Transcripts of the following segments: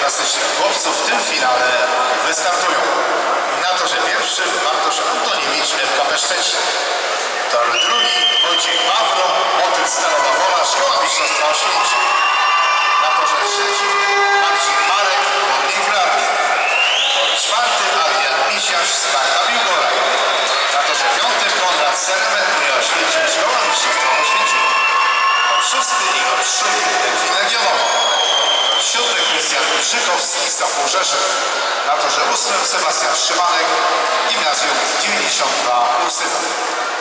klasycznych chłopców w tym finale wystartują. Na torze pierwszym Bartosz Antoniewicz, MKP Szczecin. Tor drugi Wojciech Wawro, Motyl Stalowa Wola, Szkoła Mistrzostwa Oświęcim. Na torze trzecim Marcin Marek, Podnik Wlarnie. Tor czwarty Adrian Misiarz, Sparta Biłgoraj. Na torze piątym Konrad Sermet, Unia Oświęcim, Szkoła Mistrzostwa Oświęcim. Tor szósty Igor Szuk, Delfin Legionowa. Tor siódmy Krystian Sokół Rzeszów. Na torze ósmym Sebastian Szymanek, Gimnazjum 92 Ursynów.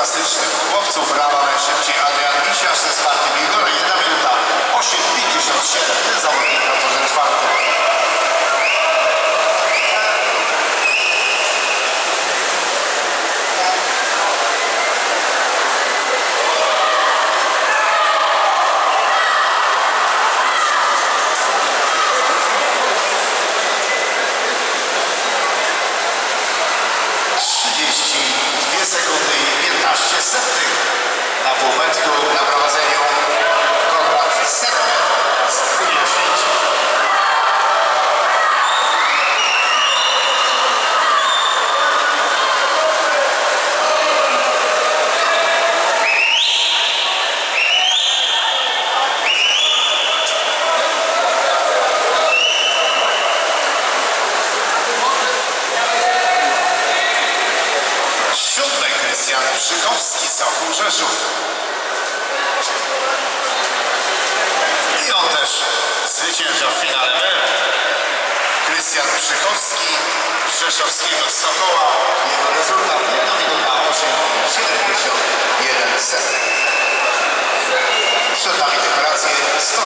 Finałowe 100 klasycznych chłopców rano najszybciej Adrian Misiarz ze Sparty Bigora 1 minuta 8.57 ten zawodnik na torze czwartym. Sekundy i 15 setnych na półmetku na prowadzeniu Konrad Sermet z Unii Oświęcim. Krystian Brzykowski, Sokół Rzeszów. I on też zwycięża w finale B. Krystian Brzykowski z Rzeszowskiego Sokoła. Jego rezultat 1 minuta 8,71 Przed nami dekoracje 100